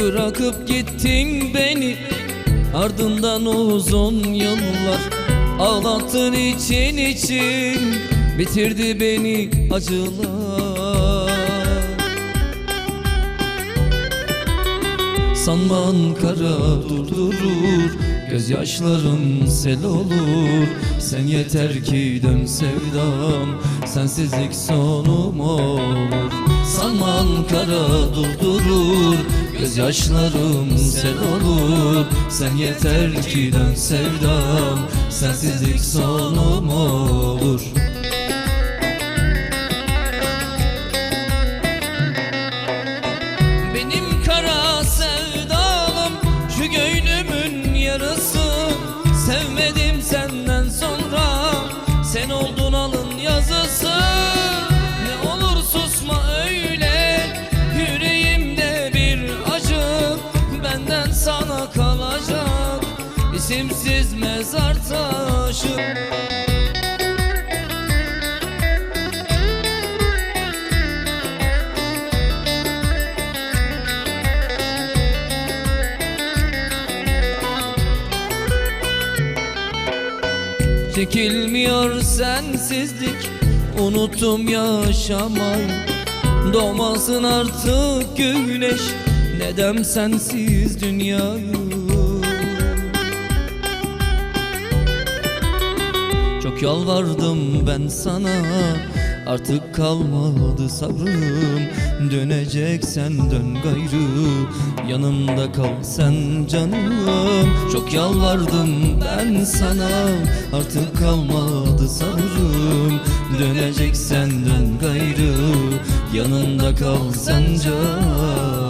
Bırakıp gittin beni. Ardından uzun yıllar Ağlattın için için Bitirdi beni acılar. Sanman kara durdurur Gözyaşların sel olur. Sen yeter ki dön sevdam Sensizlik sonum olur Sanman kara durdurur Gözyaşlarım sel olur. Sen yeter ki dön sevdam Sensizlik sonum mezar taşı. Çekilmiyor sensizlik Unuttum yaşamayı. Doğmasın artık güneş Neden sensiz dünyayı yalvardım ben sana. Artık kalmadı sabrım. Döneceksen dön gayrı. Yanımda kal sen canım. Çok yalvardım ben sana. Artık kalmadı sabrım. Döneceksen dön gayrı. Yanımda kal sen canım